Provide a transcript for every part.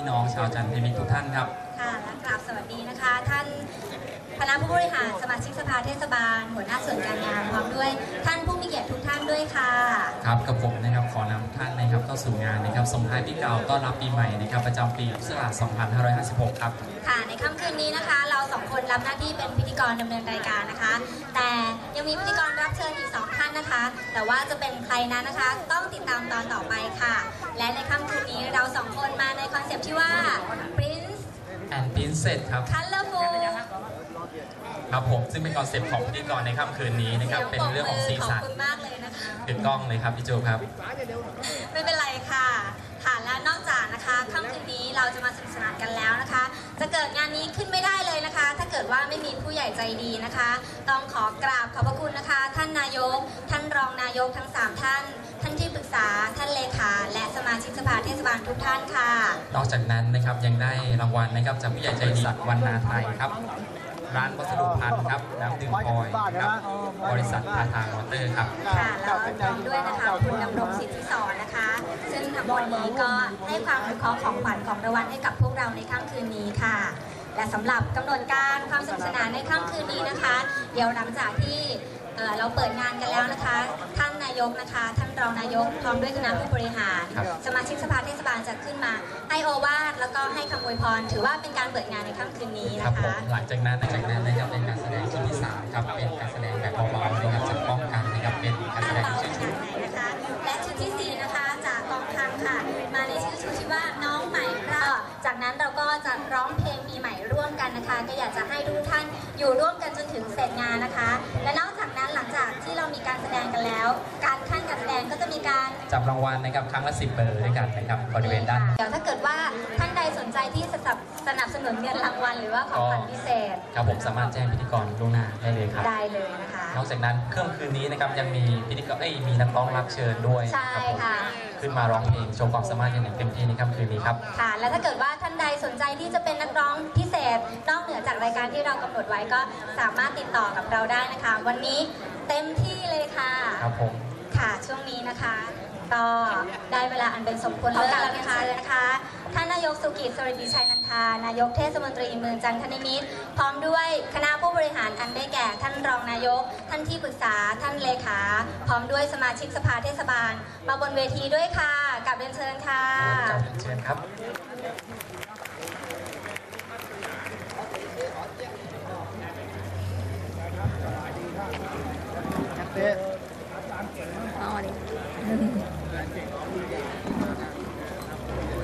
พี่น้องชาวจันทร์เทมิตรทุกท่านครับ ค่ะและกราบสวัสดีนะคะท่าน คณะผู้บริหารสมาชิกสภาเทศบาล หัวหน้าส่วนการงานพร้อมด้วยท่านผู้มีเกียรติทุกท่านด้วยค่ะ ครับกับผมนะครับขอนำทุกท่านนะครับเข้าสู่งานนะครับส่งท้ายปีเก่าต้อนรับปีใหม่นะครับประจำปีพุทธศักราช2556 ครับ ค่ะในค่ำคืนนี้นะคะ เราสองคนรับหน้าที่เป็นพิธีกรดำเนินรายการนะคะ แต่ยังมีพิธีกรรับเชิญอีกสองท่านนะคะ แต่ว่าจะเป็นใครนั้นนะคะ ต้องติดตามตอนต่อไปค่ะ และในค่ำคืนนี้เราสองคนมาในคอนเซปต์ที่ว่า Prince and Princess ครับ Colorful ครับผมซึ่งเป็นคอนเซปต์ของพิธีกรในค่ำคืนนี้นะครับเป็นเรื่องของสีสันขอบคุณมากเลยนะคะถึงกล้องเลยครับพี่โจครับ ไม่เป็นไรค่ะ ค่ะและนอกจากนะคะค่ำคืนนี้เราจะมาสนุกสนานกันแล้วนะคะ จะเกิดงานนี้ขึ้นไม่ได้เลยนะคะ ถ้าเกิดว่าไม่มีผู้ใหญ่ใจดีนะคะ ต้องขอกราบขอบพระคุณนะคะ ท่านนายก ท่านรองนายกทั้ง 3 ท่าน ท่านที่ปรึกษา ท่านเลขา และสมาชิกสภาเทศบาลทุกท่านค่ะ นอกจากนั้นนะครับยังได้รางวัลนะครับจากผู้ใหญ่ใจดีสัตว์วันนาไทยครับ ร้านวัสดุพันธ์ครับน้ำดื่มพลอยครับบริษัททาทางวอเตอร์ครับ ค่ะแล้วก็พร้อมด้วยนะคะคุณดำรงสิทธิสอนนะคะ ซึ่งทั้งหมดนี้ก็ให้ความคุ้มครองของขวัญของรางวัลให้กับพวกเราในค่ำคืนนี้ค่ะ และสำหรับกำหนดการความสนุกสนานในค่ำคืนนี้นะคะ เดี๋ยวหลังจากที่ เอ่อเราเปิดงานกันแล้วนะคะ ท่านนายกนะคะ ท่านรองนายกพร้อมด้วยคณะผู้บริหารครับสมาชิกสภาเทศบาลจะขึ้นมาให้โอวาทแล้วก็ให้คำอวยพร ถือว่าเป็นการเปิดงานในค่ำคืนนี้ครับนะผมคะ หลังจากนั้นหลังจากนั้นนะครับเป็นการแสดงชุดที่สามครับเป็นการแสดงแบบเบาๆนะครับจากป้องกันนะครับเป็นการแสดงเบาชื่อขชุนาดดไหนนะคะและชุดที่ 4 นะคะจากกองทัพค่ะ มาในชื่อชุดที่ว่าน้องใหม่เราจากนั้นเราก็จะร้องเพลงปีใหม่ร่วมกันนะคะ ก็อยากจะให้ทุกท่านอยู่ร่วมกันจนถึงเสร็จงานนะคะ และนอก จากนั้นหลังจากที่เรามีการแสดงกันแล้ว การขั้นการแสดงก็จะมีการจับรางวัลนะครับครั้งละสิบเบอร์ด้วยกันนะครับบริเวณด้านเดี๋ยวถ้าเกิดว่าท่านใดสนใจที่จะสนับสนุนเงินรางวัลหรือว่าของขวัญพิเศษครับผมสามารถแจ้งพิธีกรล่วงหน้าได้เลยครับ ได้เลยนะคะ นอกจากนั้นเครื่องคืนนี้นะครับยังมีพิธีกรเอ้ยมีนักร้องรับเชิญด้วยใช่ครับผมค่ะ ขึ้นมาร้องเพลงโชว์ความสามารถกันอย่างเต็มที่ในค่ำคืนนี้ครับ ค่ะ และถ้าเกิดว่าท่านใดสนใจที่จะเป็นนักร้องพิเศษ นอกเหนือจากรายการที่เรากำหนดไว้ก็สามารถติดต่อกับเราได้นะคะ วันนี้ เต็มที่เลยค่ะครับผม ค่ะช่วงนี้นะคะ ก็ได้เวลาอันเป็นสมควรแล้วแล้วนะคะนะคะท่านนายกสุกิจสริดิชัยนันทานายกเทศมนตรีเมืองจันทนิมิตร พร้อมด้วยคณะผู้บริหารอันได้แก่ท่านรองนายก ท่านที่ปรึกษาท่านเลขา พร้อมด้วยสมาชิกสภาเทศบาล มาบนเวทีด้วยค่ะกลับเรียนเชิญค่ะกราบเชิญครับ เตะ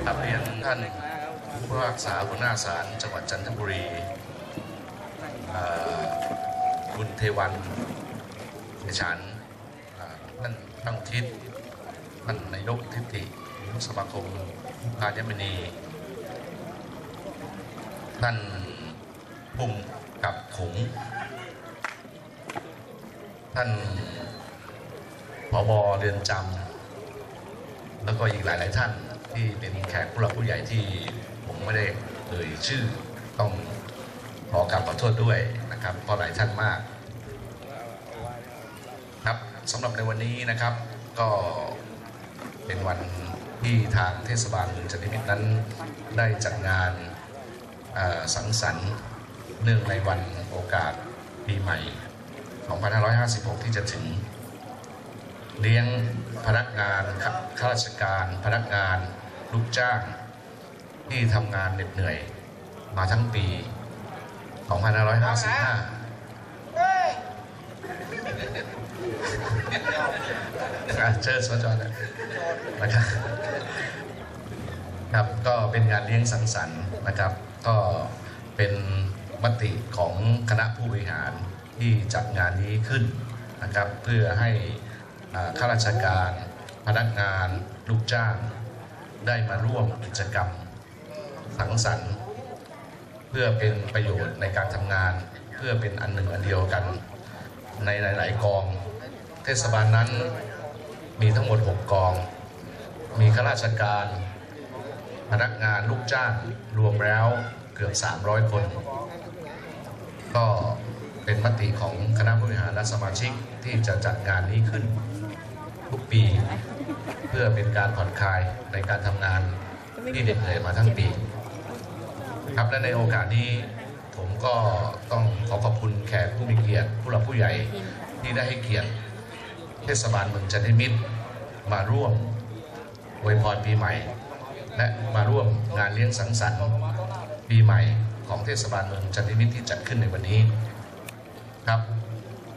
ครับเรียนท่านผู้พิพากษาหัวหน้าศาลจังหวัดจันทบุรีคุณเทวันเดชันเอ่อท่านตั้งทิศท่านนายกทิตินายกสมาคมพาญจนมณีท่านภูมิกับขง ท่านผบเรือนจำแล้วก็อีกหลาย ๆ ท่านที่เป็นแขกผู้หลักผู้ใหญ่ที่ผมไม่ได้เอ่ยชื่อต้องขอกราบขอโทษด้วยนะครับเพราะหลายท่านมากครับสำหรับในวันนี้นะครับก็เป็นวันที่ทางเทศบาลเมืองจันทมิตรนั้นได้จัดงานสังสรรค์เนื่องในวันโอกาสปีใหม่ 2556 ที่จะถึง เลี้ยงพนักงานข้าราชการ พนักงานลูกจ้าง ที่ทำงานเหน็ดเหนื่อย มาทั้งปี 2555เชิญสจนนะครับครับ ก็เป็นงานเลี้ยงสังสรรค์นะครับ ก็เป็นมติของคณะผู้บริหาร ที่จัดงานนี้ขึ้นนะครับเพื่อให้ข้าราชการพนักงานลูกจ้าง ได้มาร่วมกิจกรรมสังสรรค์เพื่อเป็นประโยชน์ในการทำงาน เพื่อเป็นอันหนึ่งอันเดียวกัน ในหลาย ๆ กอง เทศบาลนั้นมีทั้งหมด 6 กอง มีข้าราชการ พนักงานลูกจ้างรวมแล้วเกือบ 300 คน ก็ เป็นมติของคณะผู้บริหารและสมาชิกที่จะจัดงานนี้ขึ้นทุกปี เพื่อเป็นการผ่อนคลายในการทำงานที่เหน็ดเหนื่อยมาทั้งปี ครับและในโอกาสนี้ผมก็ต้องขอขอบคุณแขกผู้มีเกียรติ ผู้หลักผู้ใหญ่ที่ได้ให้เกียรติ เทศบาลเมืองจันทมิตรมาร่วมอวยพรปีใหม่ และมาร่วมงานเลี้ยงสังสรรค์ปีใหม่ของเทศบาลเมืองจันทมิตรที่จัดขึ้นในวันนี้ ครับ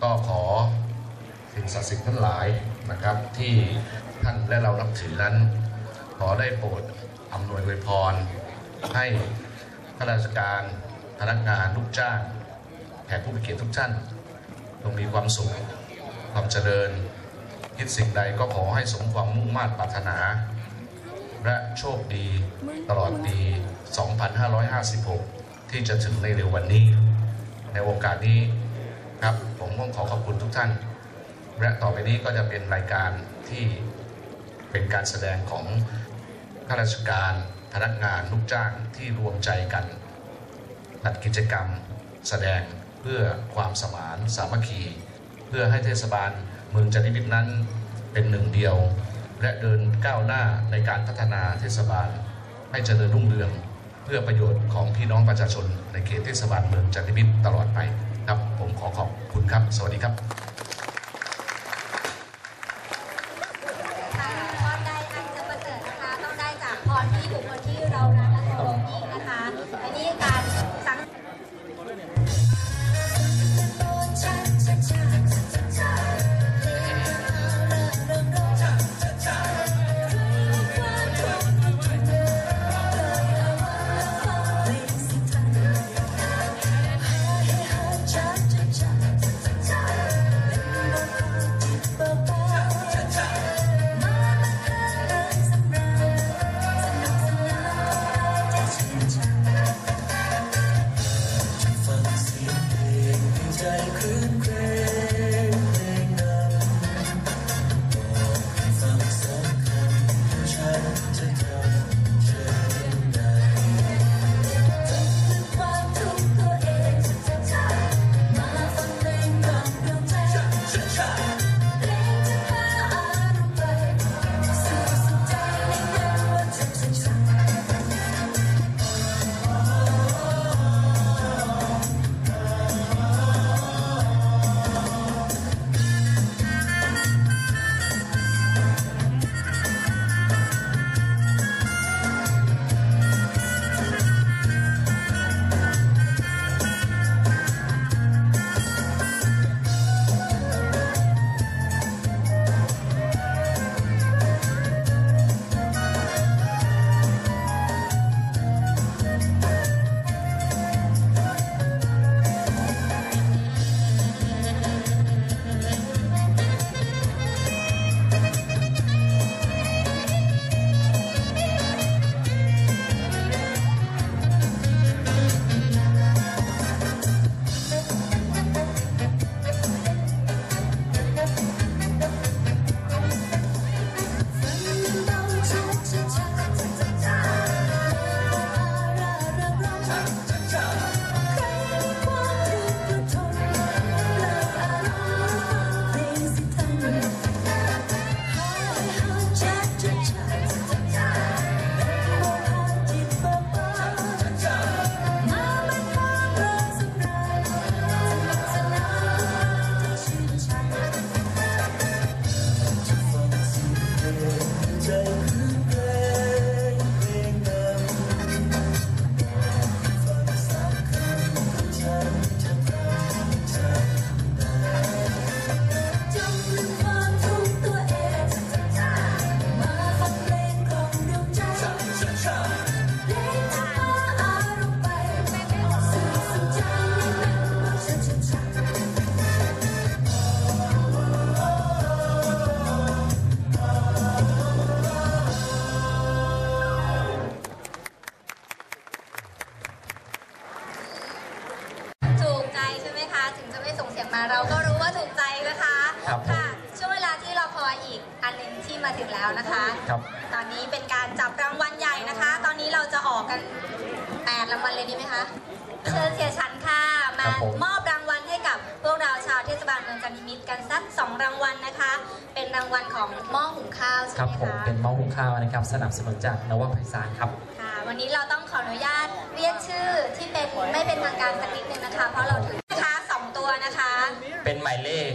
ก็ขอสิ่งศักดิ์สิทธิ์ทั้งหลายนะครับ ที่ท่านและเรานับถือนั้น ขอได้โปรดอำนวยอวยพร ให้ข้าราชการพนักงานลูกจ้างแขกผู้มีเกียรติทุกท่านจงมีความสุข ความเจริญ คิดสิ่งใดก็ขอให้สมความมุ่งมา่ปรารถนา และโชคดีตลอดปี 2556 ที่จะถึงในเร็ววันนี้ ในโอกาสนี้ ครับ ผมต้องขอขอบคุณทุกท่าน และต่อไปนี้ก็จะเป็นรายการที่เป็นการแสดงของข้าราชการพนักงานลูกจ้างที่รวมใจกันจัดกิจกรรมแสดงเพื่อความสมานสามัคคี เพื่อให้เทศบาลเมืองจันทมิตรนั้นเป็นหนึ่งเดียว และเดินก้าวหน้าในการพัฒนาเทศบาล ให้เจริญรุ่งเรือง เพื่อประโยชน์ของพี่น้องประชาชนในเขตเทศบาลเมืองจันทมิตตลอดไป ครับ ผมขอขอบคุณครับ สวัสดีครับ นหม้อหุงข้าวนะครับสนับสนุนจากนวไพศาลครับค่ะวันนี้เราต้องขออนุญาตเรียกยกชื่อที่เป็นไม่เป็นทางการสักนิดนึงนะคะ เพราะเราถือนะคะสองตัวนะคะ เป็นหมายเลข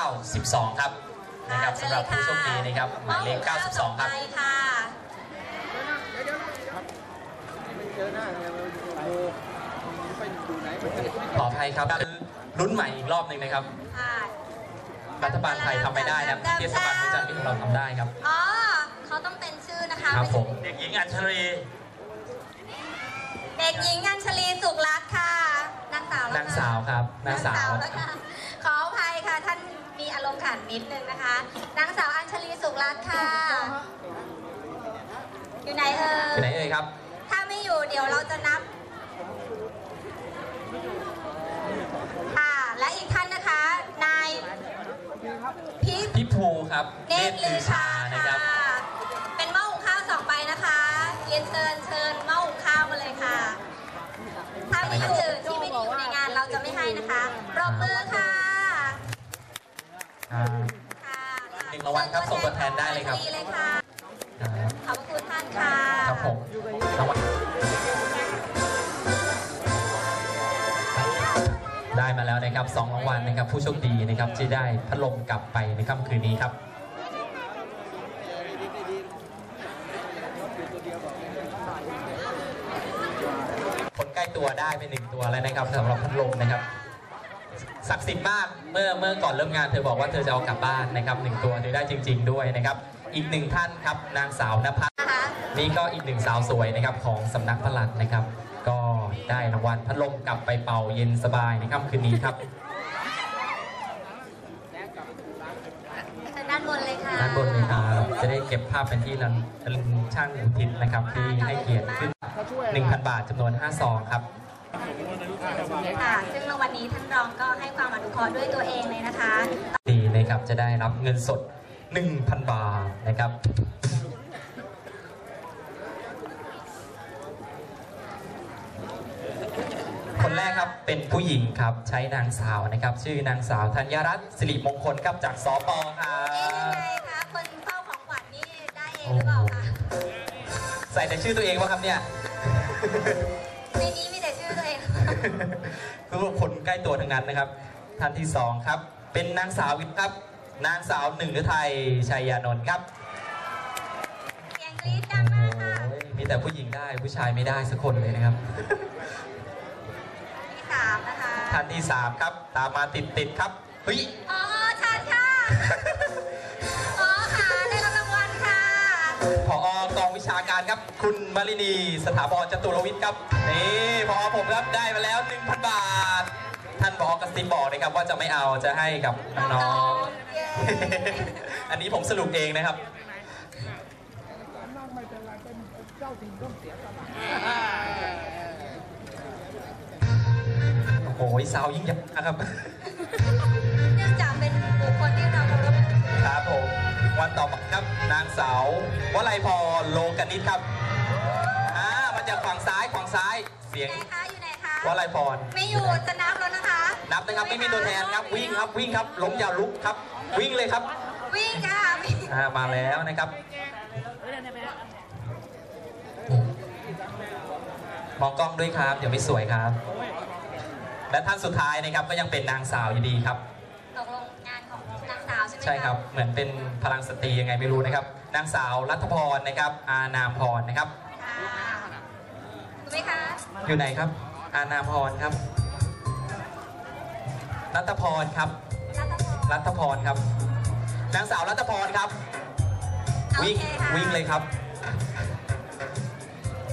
92 ครับนะครับสำหรับผู้โชคดีนะครับหมายเลข 92 ครับไปค่ะขออภัยครับคือลุ้นใหม่อีกรอบหนึ่งนะครับค่ะรัฐบาลไทยทำไม่ได้นะเทศบาลเมืองจันทร์ของเราทำได้ครับ คะครับไม่ผใช่มเด็กหญิงอัญชลีเด็กหญิงอัญชลีสุขรัตน์ค่ะ นางสาวแล้วนางสาวครับนางสาวแล้วค่ะ ขออภัยค่ะ ท่านมีอารมณ์ขันนิดนึงนะคะ นางสาวอัญชลีสุขรัตน์ค่ะ อยู่ไหนเอ่อยู่ไหนยเอ่ยครับ ถ้าไม่อยู่เดี๋ยวเราจะนับ ค่ะ และอีกท่านนะคะ นายพิษพี่ภูครับเนตรลือชานะค่ะครับเป็ นเชิญเชิญหม้อหุงข้าวมาเลยค่ะ ถ้าไม่อยู่ที่ไม่ได้อยู่ในงานเราจะไม่ให้นะคะปรบมือค่ะ อ่าค่ะหนึ่งรางวัลครับส่งตัวแทนได้เลยครับ ดีเลยค่ะ ครับขอบคุณท่านค่ะ ครับผมรางวัลได้มาแล้วนะครับสองรางวัลนะครับ ผู้โชคดีนะครับที่ได้พัดลมกลับไปในค่ำคืนนี้ครับ คนใกล้ ตัวได้ไปหนึ่งตัวแล้วนะครับสำหรับพัดลมนะครับศักดิ์สิทธิ์มากเมื่อเมื่อก่อนเริ่มงานเธอบอกว่าเธอจะเอากลับบ้านนะครับหนึ่งตัวเธอได้จริง ๆ ด้วยนะครับ อีกหนึ่งท่านครับนางสาวนภัสนะคะนี่ก็อีกหนึ่งสาวสวยนะครับของสำนักพลัดนะครับ ก็ได้รางวัลพัดลมกลับไปเป่าเย็นสบายในค่ำคืนนี้ครับเชิญด้านบนเลยค่ะด้านบนเลยครับจะได้เก็บภาพเป็นที่ระลึกช่างอุทิศนะครับที่ให้เกียรติขึ้น 1,000 บาทจำนวน 5 ซองครับค่ะซึ่งรางวัลนี้ท่านรองก็ให้ความอนุเคราะห์ด้วยตัวเองเลยนะคะ ดีนะครับจะได้รับเงินสด 1,000 บาทนะครับคนแรกครับเป็นผู้หญิงครับใช้นางสาวนะครับ ชื่อนางสาวธัญรัตน์สิริมงคลครับจากสปครัเอ๊ะยังบไงคะคนเฝ้าของขวัญนี่ได้เองหรือเปล่าคะใส่แต่ชื่อตัวเองวะครับเนี่ย ในนี้มีแต่ชื่อตัวเองคือว่าคนใกล้ตัวทั้งนั้นนะครับ ท่านที่สองครับ เป็นนางสาววิทย์ครับ นางสาวหนึ่งฤทัยชัยยานนท์ครับเสียงกรี๊ดดังมากค่ะโอ้ยมีแต่ผู้หญิงได้ผู้ชายไม่ได้สักคนเลยนะครับ ที่สามนะคะท่านที่สามครับ ตามมาติดติดๆครับเฮ้ย อ๋อชันค่ะ ชาการครับ คุณมารินีสถาพรจตุรวิทย์ครับนี่พอผมครับได้มาแล้ว1,000บาท ท่านบอกกระซิบบอกนะครับว่าจะไม่เอาจะให้กับน้องเย้ๆอันนี้ผมสรุปเองนะครับโอ้โหซาวยิ่งยักษ์นะครับเนื่องจากเป็นบุคคลที่เราเคารพนับถือครับผมวันต่อมาครับ นางสาววลัยพรโลกนิตครับอ่ามาจากฝั่งซ้ายฝั่งซ้ายเสียงไหนคะอยู่ไหนคะวลัยพรไม่อยู่จะนับแล้วนะคะนับนะครับไม่มีตัวแทนครับวิ่งครับวิ่งครับล้มอย่าลุกครับ วิ่งเลยครับ วิ่งค่ะวิ่งอ่ามาแล้วนะครับมองกล้องด้วยครับเดี๋ยวไม่สวยครับ และท่านสุดท้ายนะครับก็ยังเป็นนางสาวอยู่ดีครับ ช่ไหมะใช่ครับ เหมือนเป็นพลังสตรียังไงไม่รู้นะครับ นางสาวรัฐพรนะครับ อานามพรนะครับค่ะถูกไหมคะอยู่ไหนครับ อานามพรครับ รัตพรครับ รัตพรรัตพรครับ นางสาวรัตพรครับโอวิ่งเคค่ะวิ่งเลยครับ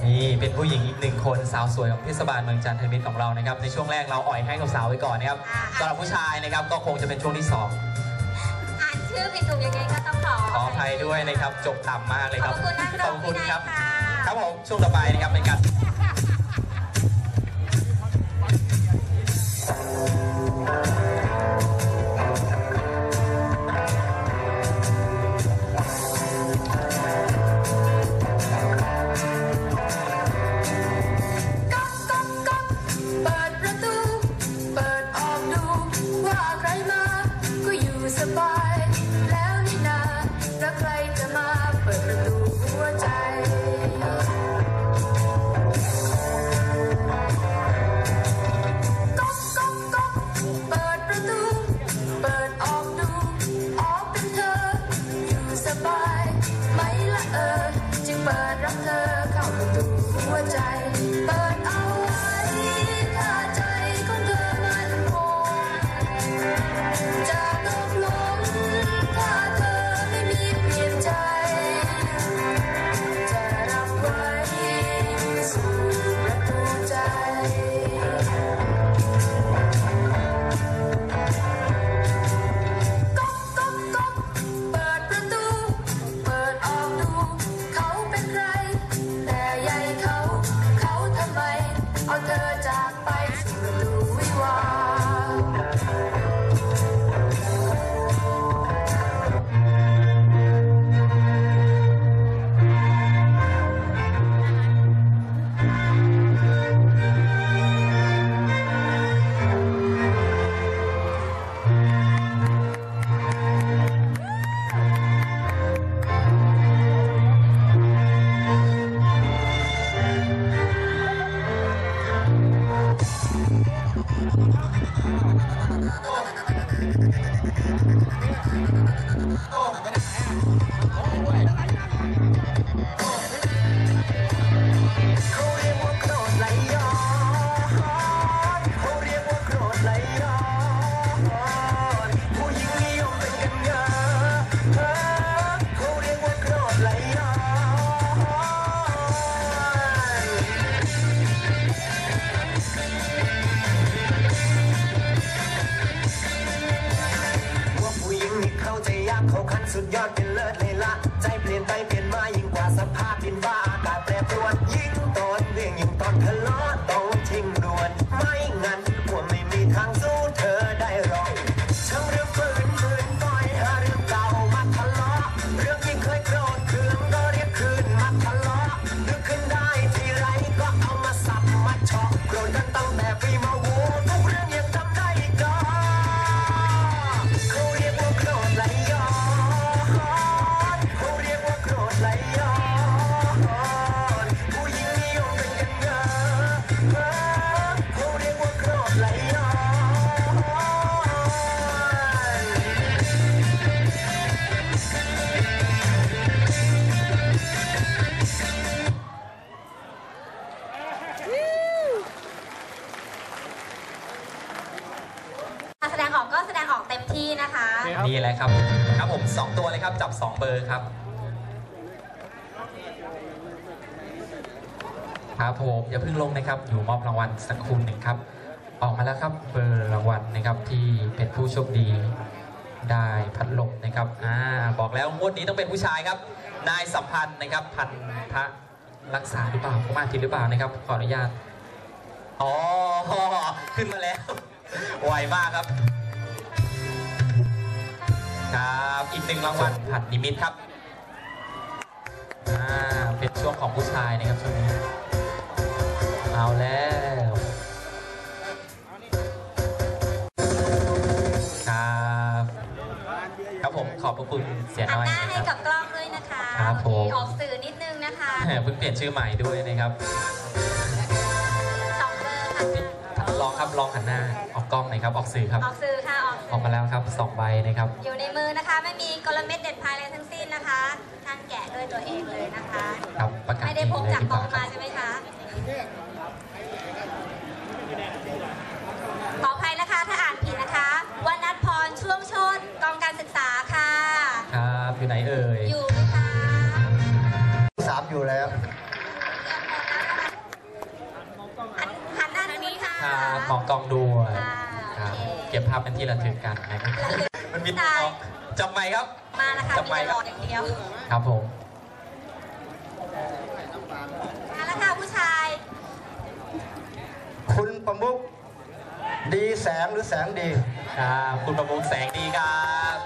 นี่เป็นผู้หญิงอีกหนึ่งคนสาวสวยของเทศบาลเมืองจันทมิตรของเรานะครับ ในช่วงแรกเราอ่อยให้กับสาวไว้ก่อนนะครับสำหรับผู้ชายนะครับก็คงจะเป็นช่วงที่สองอ่าน ชื่อผิดถูกยังไงก็ต้องขอขออภัยด้วยนะครับจบต่ำมากเลยขคอรับบคุณท่านรขอองบคุณวินัยครับค่ะครับผมช่วงต่อไปนะครับเป็นการ Oh, อย่าเพิ่งลงนะครับ อยู่มอบรางวัลสักครู่หนึ่งครับ ออกมาแล้วครับเบอร์รางวัลนะครับที่เป็นผู้โชคดีได้พัดลมนะครับอ่าบอกแล้วงวดนี้ต้องเป็นผู้ชายครับ นายสัมพันธ์นะครับ พันธะรักษาหรือเปล่าผมอ่านผิดหรือเปล่านะครับ ขออนุญาต อ๋อ ขึ้นมาแล้ว ไวมากครับ ครับ อีกหนึ่งรางวัลผัดนิมิตครับ อ่า เป็นช่วงของผู้ชายนะครับช่วงนี้ เอาแล้วครับครับผมขอบพระคุณเสียหันน้อยหน้านะให้คกัรับบ กล้องด้วยนะคะครับผม ออกสื่อนิดนึงนะคะแหมเพิ่งเปลี่ยนชื่อใหม่ด้วยนะครับสองเบอร์ค่ะลองครับลองหันหน้าออกกล้องหน่อยครับออกสื่อครับ ออกสื่อค่ะออกอสื่อกอมาแล้วครับสองใบนะครับอยู่ในมือนะคะไม่มีกลเม็ดเด็ดพายอะไรทั้งสิ้นนะคะท่านแกะด้วยตัวเองเลยนะคะ ครับประกาศไม่ได้พกจากดีโต๊ะเลยดีกว่าครับมาใช่ไหมคะ กล้องด้วยค่ะครับโอเค เก็บภาพเป็นที่ระลึกกันนะครับระลึกมันมีได้เอาจับไมค์ครับ มานะคะจับมีไมค์แต่คหลรับอดอย่างเดียว ครับผม มาแล้วค่ะผู้ชาย คุณประมุกดีแสงหรือแสงดี ครับ คุณประมุขแสงดีครับ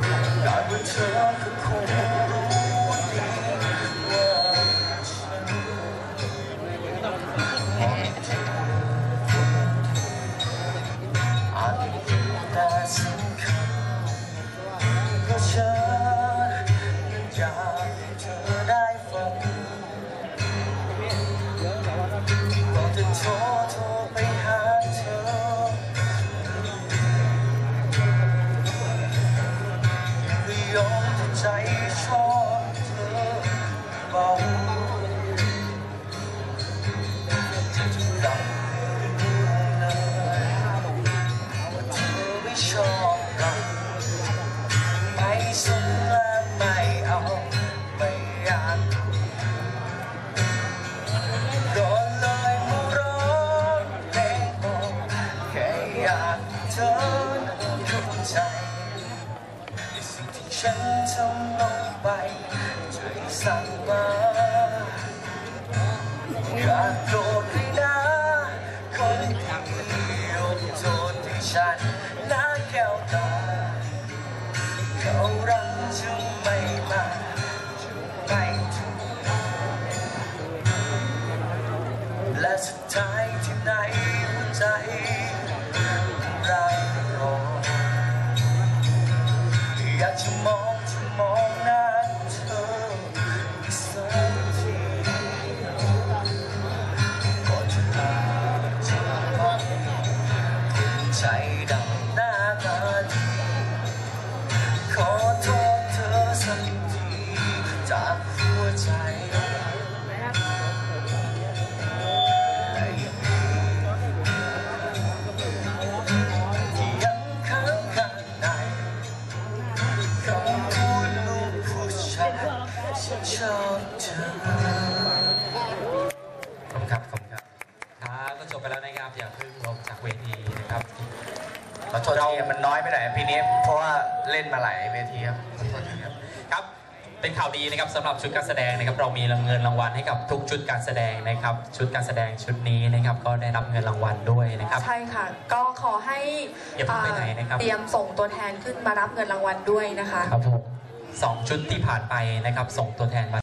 남을 쳐그 코에 signs สำหรับชุดการแสดงนะครับเรามีเงินรางวัลให้กับทุกชุดการแสดงนะครับ ชุดการแสดงชุดนี้นะครับก็ได้รับเงินรางวัลด้วยนะครับ ใช่ค่ะ ก็ขอให้อย่าพิ่งไปไหนนะครับ เตรียมส่งตัวแทนขึ้นมารับเงินรางวัลด้วยนะคะ ครับผมสองชุดที่ผ่านไปนะครับ ส่งตัวแทนมา